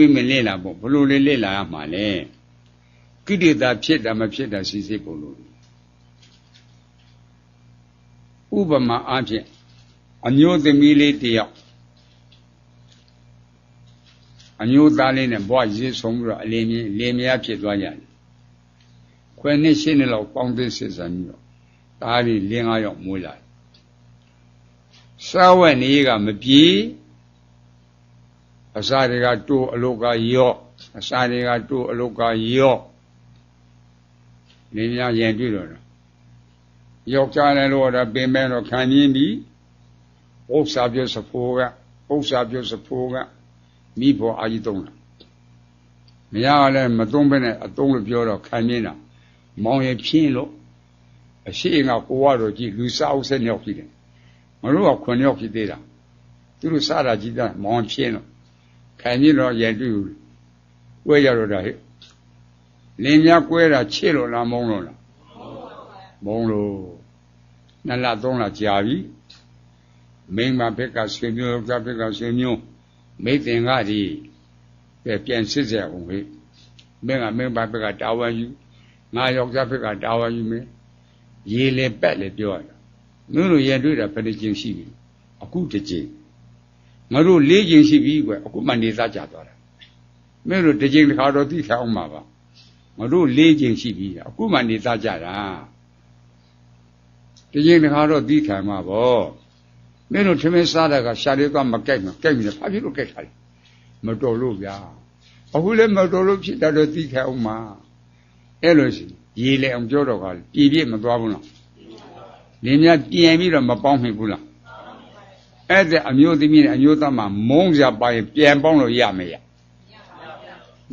ပြမလေ့လာပေါ့ဘလို့လေလေ့လာရမှာလဲကိလေသာဖြစ်တာမဖြစ်တာစီစစ်ပုံလို့ဥပမာအားဖြင့်အမျိုးသမီးလေးတယောက်အမျိုးသားလေးနဲ့ဘွားရည်ဆုံးပြီးတော့အလင်းမြင်လင်းမြဖြစ်သွားကြတယ်ခွဲနှစ်ရှင်းနှစ်လောက်ပေါင်းသိစစ်စံပြီးတော့ဒါရီလင်းငါးယောက်မွေးလာတယ်စားဝက်နေကမပြေ အစာတွေကတိုးအလုတ်ကရော့အစာတွေကတိုးအလုတ်ကရော့လင်းများရင်တွေ့တော့ယောက်ျားလည်းလို့တော့ပင်မဲတော့ခံရင်းပြီးဥစ္စာပြုစဖိုးကဥစ္စာပြုစဖိုးကမိဖို့အာကြီးတုံးတာမရလည်းမသုံးဘဲနဲ့အသုံးလို့ပြောတော့ခံရင်းတာမောင်ရဖြင်းလို့အရှိငါကိုဝတော်ကြီးလူစားအောင်ဆက်ရောက်ပြီတယ်ငါတို့ကခွန်ရောက်ဖြစ်သေးတာသူတို့စားတာကြီးတာမောင်ဖြင်းလို့ ခံရင်းတော့ရန်တွေ့ဝဲရတော့တာဟဲ့လင်းများကွဲတာချစ်လို့လားမုန်းလို့လားမုန်းလို့နှစ်လသုံးလကြာပြီမိန်းမဘက်ကဆွေမျိုးယောက်ျားဘက်ကဆွေမျိုးမိတ်တင်ကဒီပြန်စစ်ကြအောင်ဟဲ့မင်းကမင်းဘက်ကတာဝန်ယူငါယောက်ျားဘက်ကတာဝန်ယူမင်းရေလေပက်လေပြောရတာမင်းတို့ရတွေ့တာဘယ်တစ်ကြိမ်ရှိပြီအခုတစ်ကြိမ် ငါတို့၄ကြိမ်ရှိပြီကွအခုမှနေသားကြသွားတာမင်းတို့တစ်ကြိမ်တစ်ခါတော့သိခအောင်မှာပါငါတို့၄ကြိမ်ရှိပြီအခုမှနေသားကြတာတစ်ကြိမ်တစ်ခါတော့သိခံမှာပေါ့မင်းတို့ထမင်းစားတာကရှာလေးကမကြိုက်မကြိုက်ဘူးဘာဖြစ်လို့ကြိုက်တာလဲမတော်လို့ဗျာအခုလည်းမတော်လို့ဖြစ်တာတော့သိခံအောင်မှာအဲ့လိုရှိရေလေအောင်ပြောတော့ကပြည်ပြည့်မသွားဘူးလားလင်းများပြင်ပြီးတော့မပေါင်းမိဘူးလား အဲ့ဒါအမျိုးသမီးနဲ့အမျိုးသားမှာမုန်းစရာပါရင်ပြန်ပေါင်းလို့ရမရ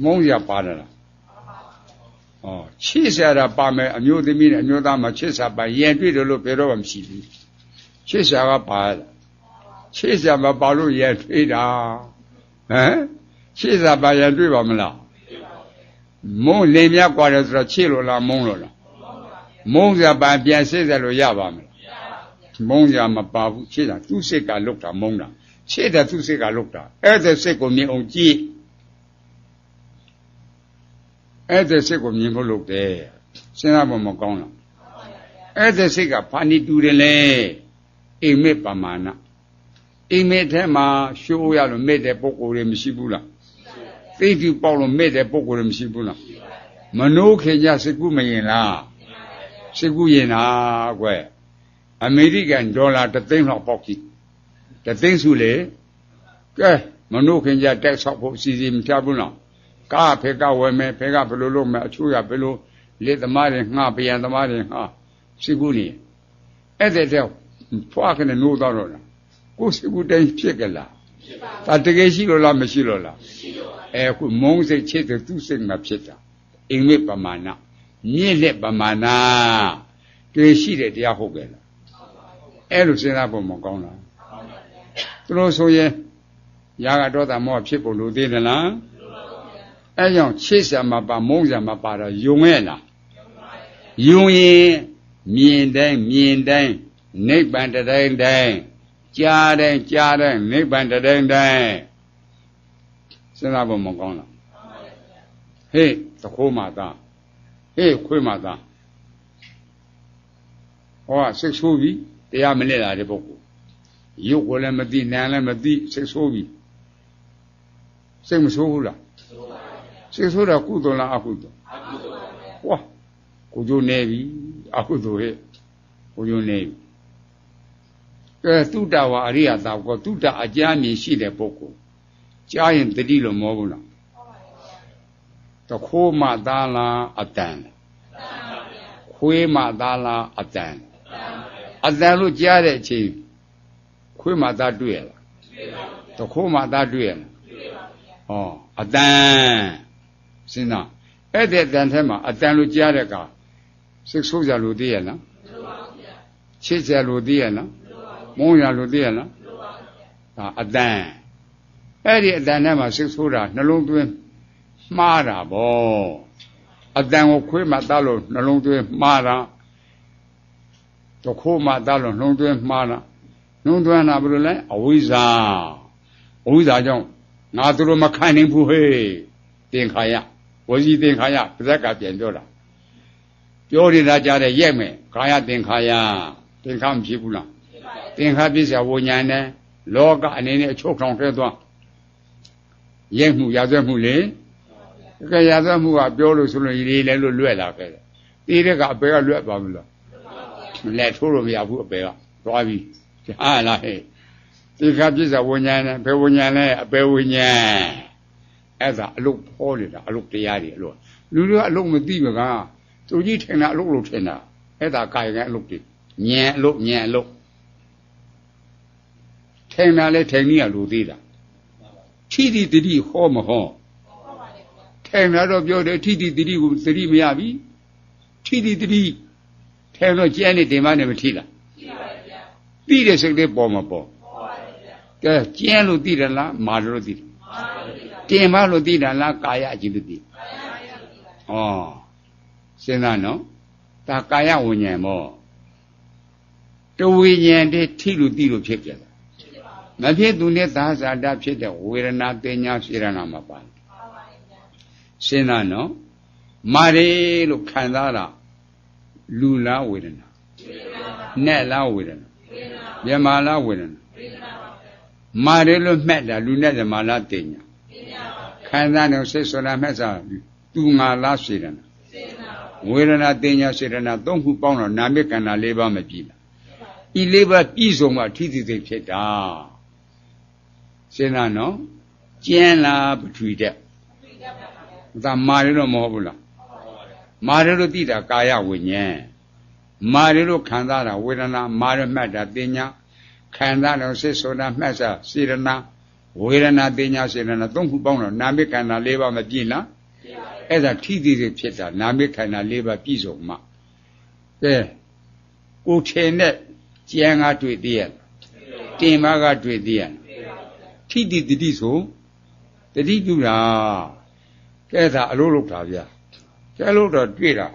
မုန်းစရာပါတယ်လားဩချစ်စရာတာပါမယ်အမျိုးသမီးနဲ့အမျိုးသားမှာချစ်စရာပါရင်တွေ့တယ်လို့ဘယ်တော့မှမရှိဘူးချစ်စရာကပါချစ်စရာမပါလို့ရင်တွေ့တာဟမ်ချစ်စရာပါရင်တွေ့ပါမလားမုန်းလင်မြကွာတယ်ဆိုတော့ချစ်လို့လားမုန်းလို့လားမုန်းစရာပါပြန်စစ်စရာလို့ရပါမလား မုန်းစရာမပါဘူးချစ်တာသူ့စိတ်ကလုတ်တာမုန်းတာချစ်တာသူ့စိတ်ကလုတ်တာအဲ့ဒါစိတ်ကိုမြင်အောင်ကြည့်အဲ့ဒါစိတ်ကိုမြင်ဖို့လုပ်တယ်စဉ်းစားဖို့မကောင်းလားအဲ့ဒါစိတ်ကဘာနေတူတယ်လဲအိမ်မက်ပမာဏအိမ်မက်ထဲမှာရှိုးရလို့မဲ့တဲ့ပုံကိုယ်တွေမရှိဘူးလားသိတူပေါက်လို့မဲ့တဲ့ပုံကိုယ်တွေမရှိဘူးလားမနိုးခင်ကြစကုမရင်လားစကုရင်လားကွယ် အမေရိကန်ဒေါ်လာ3သိန်းလောက်ပေါက်ကြည့်3သိန်းစုလေကဲမနိုးခင်ကြတက်ဆောက်ဖို့အစီအစဉ်မပြဘူးလားကားဖေကဝယ်မယ်ဖေကဘယ်လိုလုပ်မယ်အချိုးရဘယ်လိုလက်သမားတွေငှဗျံသမားတွေငှစကုနေအဲ့တဲ့တဲ့ဖွားကနေနိုးတော့တော့ကိုစကုတိုင်းဖြစ်ကြလားဖြစ်ပါဘူးဒါတကယ်ရှိလို့လားမရှိလို့လားမရှိလို့ပါအဲခုမုန်းစိတ်ချစ်တဲ့သူ့စိတ်မှာဖြစ်တာအင်္ဂလိပ်ပမာဏမြင့်လက်ပမာဏတွေ့ရှိတဲ့တရားဟုတ်ကြလား အဲ့လိုစဉ်းစားဖို့မကောင်းလားသူတို့ဆိုရင်ရာဂဒေါသမောဖြစ်ဖို့လိုသေးသလားအဲကြောင့်ချစ်စရာမပါမုန်းစရာမပါတော့ယုံရဲ့လားယုံရင်မြင်တိုင်းမြင်တိုင်းနိဗ္ဗာန်တိုင်းတိုင်းကြားတိုင်းကြားတိုင်းနိဗ္ဗာန်တိုင်းတိုင်းစဉ်းစားဖို့မကောင်းလားဟေးသခိုးမသားဟေးခွေးမသားဟောစိတ်ဆိုးပြီ တရားမနဲ့လာတဲ့ပုဂ္ဂိုလ်ရုပ်ကိုလည်းမသိနာမ်လည်းမသိစိတ်ဆိုးပြီစိတ်မဆိုးဘူးလားစိတ်ဆိုးတာကုသိုလ်လားအကုသိုလ်အကုသိုလ်ပါဗျာဟောကိုကျိုးနေပြီအကုသိုလ်ဟဲ့ကိုကျိုးနေပြီကဲတုတ္တဝါအရိယသာကောတုတ္တအကြမ်းမြင်ရှိတဲ့ပုဂ္ဂိုလ်ကြားရင်တတိလို့မောဘူးလားတခိုးမှသားလားအတန်ခွေးမှသားလားအတန် အတန်လို့ကြားတဲ့အချိန်ခွေးမှသားတွေ့ရလားတခိုးမှသားတွေ့ရလားဟောအတန်စဉ်းစားအဲ့ဒီအတန်ထဲမှာအတန်လို့ကြားတဲ့ကစိတ်ဆိုးကြလို့သိရလားချစ်ကြလို့သိရလားမုန်းရလို့သိရလားဒါအတန်အဲ့ဒီအတန်ထဲမှာစိတ်ဆိုးတာနှလုံးသွင်းမှားတာဗောအတန်ကိုခွေးမှတတ်လို့နှလုံးသွင်းမှားတာ တခိုးမှတတ်လို့နှလုံးသွင်းမှားတာနှလုံးသွင်းတာဘယ်လိုလဲအဝိဇ္ဇာအဝိဇ္ဇာကြောင့်ငါတို့မခံနိုင်ဘူးဟေးသင်္ခါရဝစီသင်္ခါရပါဇက်ကပြန်ပြောတာပြောနေတာကြားတယ်ရက်မယ်ခါရသင်္ခါရသင်္ခါမဖြစ်ဘူးလားသင်္ခါပြစ္ဆာဝဉ္ဉာဏ်နဲ့လောကအနေနဲ့အချုပ်ထောင်ထဲသွားရက်မှုရသွက်မှုလေကဲရသွက်မှုကပြောလို့ဆိုလို့ရေးလဲလို့လွဲ့လာခဲ့တယ်တီးတဲ့ကအပေကလွဲ့ပါမလို့ လက်ထိုးလို့မရဘူးအပေကသွားပြီဟာလားဟဲ့ဒီခါပြစ္ဆာဝဉ္ဉာဏ်နဲ့ဘယ်ဝဉ္ဉာဏ်လဲအပေဝဉ္ဉာဏ်အဲ့ဒါအလုတ်ဖောနေတာအလုတ်တရားတွေအလုတ်လူတွေကအလုတ်မသိမကသူကြီးထင်တာအလုတ်လို့ထင်တာအဲ့ဒါကာယကအလုတ်တွေညံအလုတ်ညံအလုတ်ထင်တာလဲထင်ကြီးကလူသေးတာထိတိတတိဟောမဟောထင်တာတော့ပြောတယ်ထိတိတတိကိုတတိမရပြီထိတိတတိ ထဲတော့ကျဲနေတင်မနဲ့မထိလားသိတဲ့စိတ်လေးပေါ်မှာပေါ်ကဲကျဲလို့သိတယ်လားမာလို့သိတယ်တင်မလို့သိတာလားကာယအကြည့်လို့သိဩစဉ်းစားနော်ဒါကာယဝိညာဉ်မောတဝိညာဉ်တည်းထိလို့သိလို့ဖြစ်ကြတယ်မဖြစ်သူနဲ့သာဇာတဖြစ်တဲ့ဝေဒနာတင်ညာစေရနာမှာပါစဉ်းစားနော်မာရီလို့ခံစားတာ လူလားဝေဒနာနဲ့လားဝေဒနာမြမလားဝေဒနာမာရီလို့မှတ်တာလူနဲ့မြမလားတင်ညာခံစားနေစိတ်ဆိုတာမှတ်စားသူငါလားစေရနာဝေဒနာတင်ညာစေရနာသုံးခုပေါင်းတော့နာမည်ခန္ဓာ၄ပါးမပြည့်လားဤ၄ပါးပြည့်စုံမှထိတိသိဖြစ်တာစဉ်းစားနော်ကျင်းလားပထဝီတက်ဒါမာရီတော့မဟုတ်ဘူးလား မာရလို့သိတာကာယဝိညာဉ်မာရလို့ခံစားတာဝေဒနာမာရမှတ်တာတင်ညာခံစားတော့စိတ်ဆိုတာမှတ်စားစေရနာဝေဒနာတင်ညာစေရနာသုံးခုပေါင်းတော့နာမိခန္ဓာ၄ပါးမပြည့်လားအဲ့ဒါထိတိတွေဖြစ်တာနာမိခန္ဓာ၄ပါးပြည့်စုံမှကဲကိုထင်တဲ့ကြံကတွေ့သေးရတင်မကတွေ့သေးရထိတိတတိဆိုတတိပြုတာကဲဒါအလို့လို့တာဗျာ ကျဲလို့တော့တွေ့တာ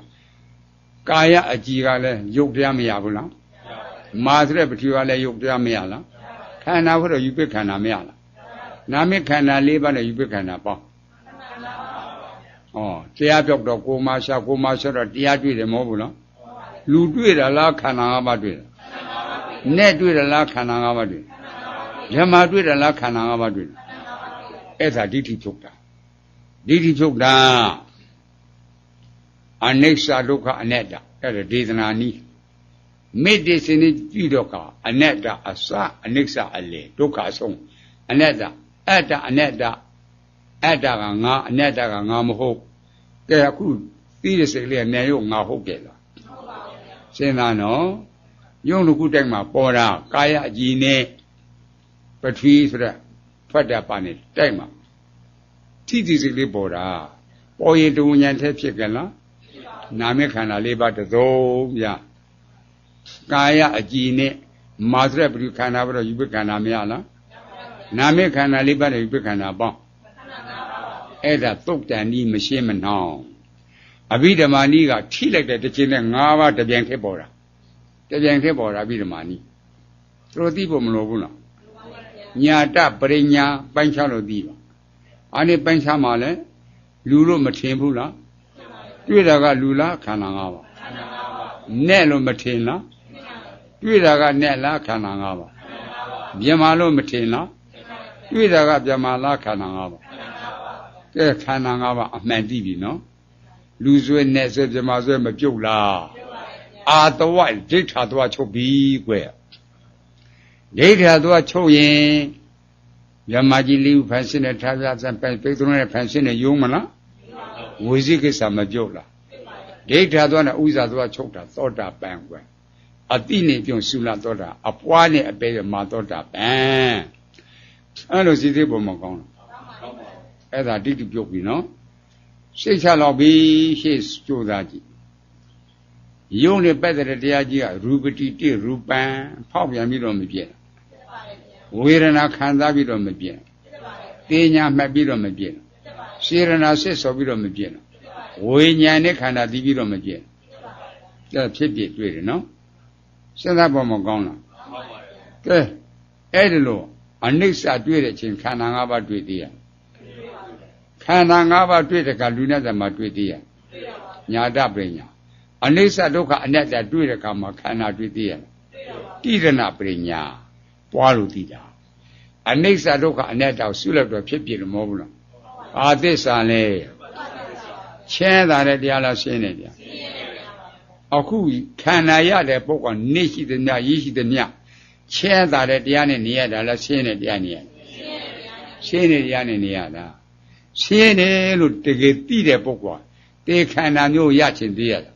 ကာယအကြည်ကလည်းရုပ်တရားမရဘူးလားမာဆိုတဲ့ပထဝီကလည်းရုပ်တရားမရလားခန္ဓာဘုတော့ယူပခန္ဓာမရလားနာမခန္ဓာ၄ပါးနဲ့ယူပခန္ဓာပေါင်းဩတရားပြောက်တော့ကိုမာရှာကိုမာရှာတော့တရားတွေ့တယ်မဟုတ်ဘူးနော်လူတွေ့တာလားခန္ဓာ၅ပါးတွေ့တာနဲ့တွေ့တယ်လားခန္ဓာ၅ပါးတွေ့ဓမ္မတွေ့တယ်လားခန္ဓာ၅ပါးတွေ့အဲ့ဒါဒိဋ္ဌိချုပ်တာဒိဋ္ဌိချုပ်တာ အနိစ္စဒုက္ခအနတ္တအဲ့ဒါဒေသနာနီးမေတ္တိစနေကြည့်တော့ကအနတ္တအစအနိစ္စအလေဒုက္ခအဆုံးအနတ္တအတ္တအနတ္တအတ္တကငါအနတ္တကငါမဟုတ်ကဲအခုပြီးတဲ့စိတ်လေးကနေရုပ်ငါဟုတ်ကြလားစဉ်းစားနော်ယုံလူခုတိုက်မှာပေါ်တာကာယအကြည်နဲ့ပထဝီဆိုတဲ့ထွက်တာပါနေတိုက်မှာထိတိစိတ်လေးပေါ်တာပေါ်ရင်တူဉဏ်ထဲဖြစ်ကြလား နာမခန္ဓာလေးပါးတစုံပြကာယအကြည်နဲ့မာသရပရိခန္ဓာဘတော့ယူပခန္ဓာမရလားနာမခန္ဓာလေးပါးနဲ့ယူပခန္ဓာပေါင်းအဲ့ဒါသုတ်တန်ဤမရှင်းမနှောင်းအဘိဓမ္မာနီးကထိလိုက်တဲ့တစ်ချိန်နဲ့၅ပါးတပြန်ခက်ပေါ်တာတပြန်ခက်ပေါ်တာအဘိဓမ္မာနီးသူတို့သိဖို့မလိုဘူးလားညာတပရိညာပိုင်းခြားလို့သိပါအာနိပိုင်းခြားမှာလဲလူလို့မထင်ဘူးလား တွေ့တာကလူလားခန္ဓာ၅ပါးနဲ့လို့မထင်လားတွေ့တာကနဲ့လားခန္ဓာ၅ပါးမြင်မာလို့မထင်လားတွေ့တာကမြင်မာလားခန္ဓာ၅ပါးကဲခန္ဓာ၅ပါးအမှန်သိပြီနော်လူဆွဲနဲ့ဆွဲမြင်မာဆွဲမပြုတ်လားအာတဝဒိဋ္ဌာတဝချုပ်ပြီကွယ်ဒိဋ္ဌာတဝချုပ်ရင်မြမကြီးလေးဖန်ဆင်းတဲ့ထားပြစံပိတ်ပိတ်သုံးတဲ့ဖန်ဆင်းတဲ့ယုံမလား ဝိဇိကိစ္စမပြုတ်လားဒိဋ္ဌာသွားနဲ့ဥစ္စာသွားချုပ်တာသောတာပန်ကွယ်အတိနေပြုံရှုလာသောတာအပွားနဲ့အပေမာသောတာပန်အဲ့လိုစီသေးပုံမကောင်းလားအဲ့ဒါတိတိပြုတ်ပြီနော်စိတ်ချလောက်ပြီရှေ့ကြိုးစားကြည့်ယုံနဲ့ပတ်တဲ့တရားကြီးကရူပတိတိရူပံဖောက်ပြန်ပြီးတော့မပြည့်ဝေဒနာခံစားပြီးတော့မပြည့်တင်ညာမှတ်ပြီးတော့မပြည့် စေရနာစစ်ဆော်ပြီးတော့မပြည့်ဝိညာဉ်နဲ့ခန္ဓာတည်ပြီးတော့မပြည့်ဒါဖြစ်ဖြစ်တွေ့တယ်နော်စဉ်းစားပေါ်မကောင်းလားကဲအဲ့ဒီလိုအနိစ္စတွေ့တဲ့အချိန်ခန္ဓာ၅ပါးတွေ့သေးရခန္ဓာ၅ပါးတွေ့တဲ့ကလူနဲ့သမတွေ့သေးရညာတပညာအနိစ္စဒုက္ခအနတ္တတွေ့တဲ့ကမှာခန္ဓာတွေ့သေးရတိရဏပညာပွားလို့သိတာအနိစ္စဒုက္ခအနတ္တကိုဆုလက်တော့ဖြစ်ပြလို့မဟုတ်ဘူးလား အာသစ္စာလဲချမ်းသာတဲ့တရားလားရှင်းတယ်တရားအခုခန္ဓာရတဲ့ပုဂ္ဂိုလ်နေရှိတဲ့မြရရှိတဲ့မြချမ်းသာတဲ့တရားနဲ့နေရတာလားရှင်းတဲ့တရားနေရရှင်းတဲ့တရားနဲ့နေရတာရှင်းတယ်လို့တကယ်သိတဲ့ပုဂ္ဂိုလ်တေခန္ဓာမျိုးရချင်သေးရတာ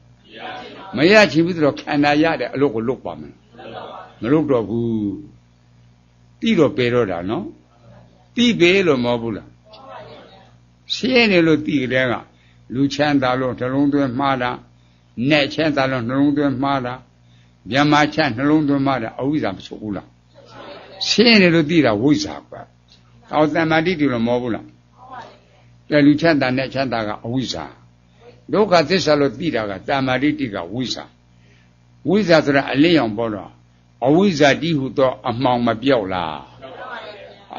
မရချင်ဘူးဆိုတော့ခန္ဓာရတဲ့အလုပ်ကိုလုပ်ပါမယ်မလုပ်တော့ဘူးတိတော့ပေတော့တာနော်တိပေလို့မဟုတ်ဘူးလား ရှင်းတယ်လို့တိကြတဲ့ကလူချမ်းသာလို့နှလုံးသွင်းမှားတာနဲ့ချမ်းသာလို့နှလုံးသွင်းမှားတာမြမချနှလုံးသွင်းမှားတာအဝိဇ္ဇာမချုပ်ဘူးလားရှင်းတယ်လို့တိတာဝိဇ္ဇာကွာအော်တမ္မာတိတူလို့မဟုတ်ဘူးလားတဲ့လူချမ်းသာနဲ့ချမ်းသာကအဝိဇ္ဇာဒုက္ခသစ္စာလို့သိတာကတမ္မာတိတိကဝိဇ္ဇာဝိဇ္ဇာဆိုတာအလင်းရောင်ပေါ်တော့အဝိဇ္ဇာတိဟုသောအမှောင်မပြောက်လား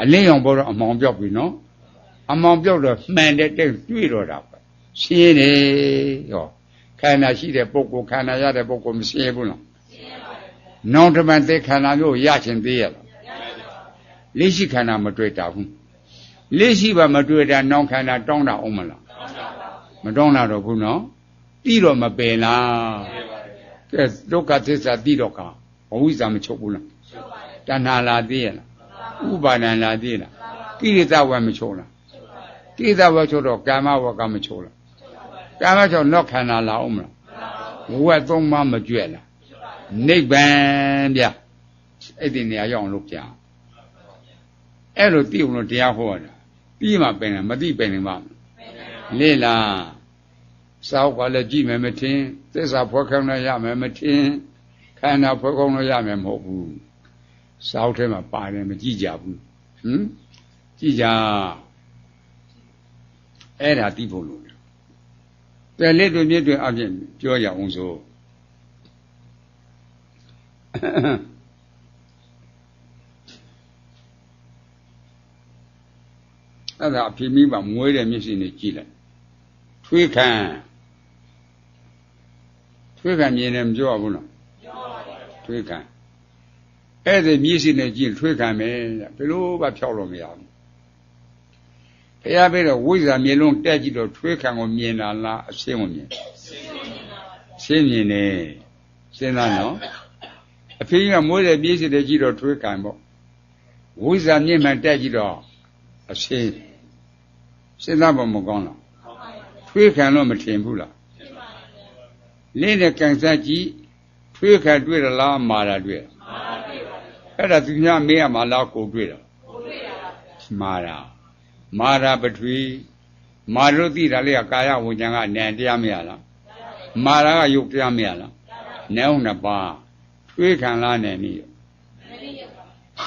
အလင်းရောင်ပေါ်တော့အမှောင်ပြောက်ပြီနော် အမှောင်ပြောက်တော့မှန်တဲ့တဲ့တွေ့တော့တာပဲရှင်းတယ်ဟောခန္ဓာရှိတဲ့ပုဂ္ဂိုလ်ခန္ဓာရတဲ့ပုဂ္ဂိုလ်မရှင်းဘူးလားနောင်တမန်တဲ့ခန္ဓာမျိုးရချင်သေးရလားလက်ရှိခန္ဓာမတွေ့တာဘူးလက်ရှိပါမတွေ့တာနောင်ခန္ဓာတောင်းတာအောင်မလားမတောင်းတာတော့ဘူးနော်ပြီးတော့မပယ်လားကဲဒုက္ခသစ္စာပြီးတော့ကအဝိဇ္ဇာမချုပ်ဘူးလားတဏှာလာသေးရလားဥပါဒံလာသေးလားကိရိတဝမချုပ်လား ကိရိတဝချုပ်တော့ကာမဝကမချုပ်လားကာမချုပ်နော့ခန္ဓာလာအောင်မလားဝက်သုံးပါးမကြွက်လားနိဗ္ဗာန်ဗျအဲ့ဒီနေရာရောက်အောင်လုပ်ကြအဲ့လိုသိအောင်လို့တရားဟောတာပြီးမှပင်တယ်မသိပင်နေပါလေလားစောက်ကလည်းကြည့်မယ်မထင်သစ္စာဖွက်ခေါင်းလည်းရမယ်မထင်ခန္ဓာဖွက်ခေါင်းလည်းရမယ်မဟုတ်ဘူးစောက်ထဲမှာပါတယ်မကြည့်ကြဘူးဟမ်ကြည့်ကြ အဲ့ဒါသိဖို့လို့တယ်လက်တွေမြစ်တွေအပြင်ပြောရအောင်ဆိုအဲ့ဒါအဖေမိပါမွေးတဲ့မျက်စိနဲ့ကြည့်လိုက်ထွေးခံထွေးခံမြင်တယ်မပြောဘူးလားပြောပါဘူးထွေးခံအဲ့ဒီမျက်စိနဲ့ကြည့်ထွေးခံမယ်ဘယ်လိုမှဖြောက်လို့မရဘူး ဘုရားပြောတော့ဝိဇ္ဇာမြင်လုံးတက်ကြည့်တော့ထွေးခံကိုမြင်တာလားအရှင်းကိုမြင်ရှင်းမြင်တယ်စဉ်းစားနော်အဖေကမွေးတဲ့မျက်စိနဲ့ကြည့်တော့ထွေးခံပေါ့ဝိဇ္ဇာမြင်မှတက်ကြည့်တော့အရှင်းစဉ်းစားဖို့မကောင်းလားထွေးခံလို့မထင်ဘူးလားလင်းတဲ့ကန်စားကြည့်ထွေးခံတွေ့ရလားမာတာတွေ့အဲ့ဒါသူများမေးရမှာလားကိုတွေ့တာမာတာ မာတာပထွေမာလို့သိတာလေကာယဝဉ္ဇဏ်ကနံတရားမရလားမာတာကယုတ်တရားမရလားနဲုံနှစ်ပါးထွေးခံလားနဲ့နီး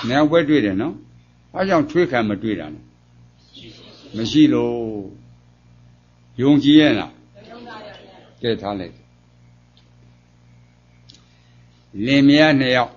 နဲဘွဲတွေ့တယ်နော်အဲကြောင့်ထွေးခံမတွေ့တာနော်မရှိလို့ယုံကြည်ရဲ့လားကဲထားလိုက်လင်မယားနှစ်ယောက်